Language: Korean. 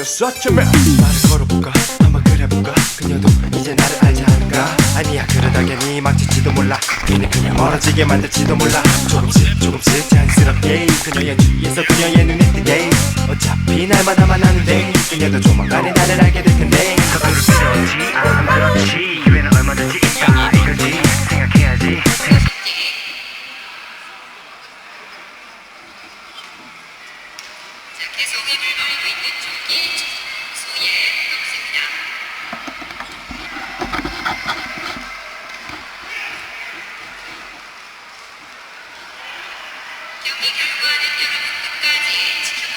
is such a mess. 말을 걸어볼까? 한번 그래볼까? 그녀도 이제 나를 알지 않을까? 아니야 그러다 괜히 망칠지도 몰라. 괜히 그냥 멀어지게 만들지도 몰라. 조금씩 조금씩 자연스럽게 그녀의 주위에서 그녀의 눈에 띄게. 어차피 날마다 만나는데 그녀도 조만간에 나를 알게 될 텐데. 그걸 필요하지 않아 말없지 경기 결과는 여러분 끝까지 지켜보겠습니다.